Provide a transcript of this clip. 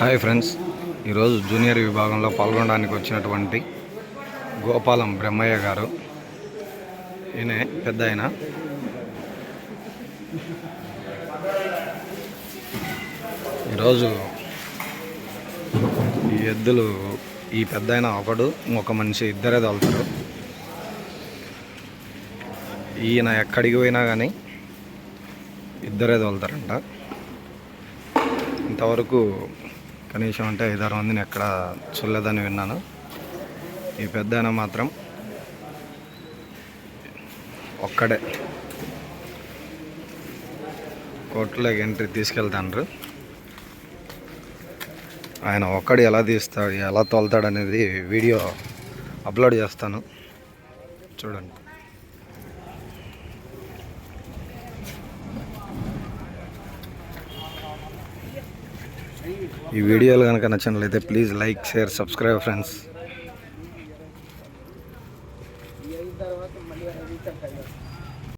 Hi friends. ఈరోజు junior విభాగంలో పాల్గొనడానికి వచ్చినటువంటి గోపాలం బ్రహ్మయ్య గారు. ఈయన పెద్ద ఆయన. ఈరోజు ఈ ఎద్దులు ఈ పెద్ద ఆయన ఒకడు ఒక మనిషి ఇద్దరే తోలుతారు. ఈయన ఎక్కడికి పోయినా కానీ ఇద్దరే తోలుతారంట. ఇంతవరకు కనీసం అంటే ఐదారు మందిని ఎక్కడ చూడలేదని విన్నాను. ఈ పెద్ద ఆయన మాత్రం ఒక్కడే. కోర్టులోకి ఎంట్రీ తీసుకెళ్తాండ్రు. ఆయన ఒక్కడు ఎలా తీస్తాడు ఎలా తోలుతాడు అనేది వీడియో అప్లోడ్ చేస్తాను. చూడండి. ఈ వీడియోలు కనుక నచ్చినట్లయితే please like share subscribe friends. తర్వాత మళ్ళీ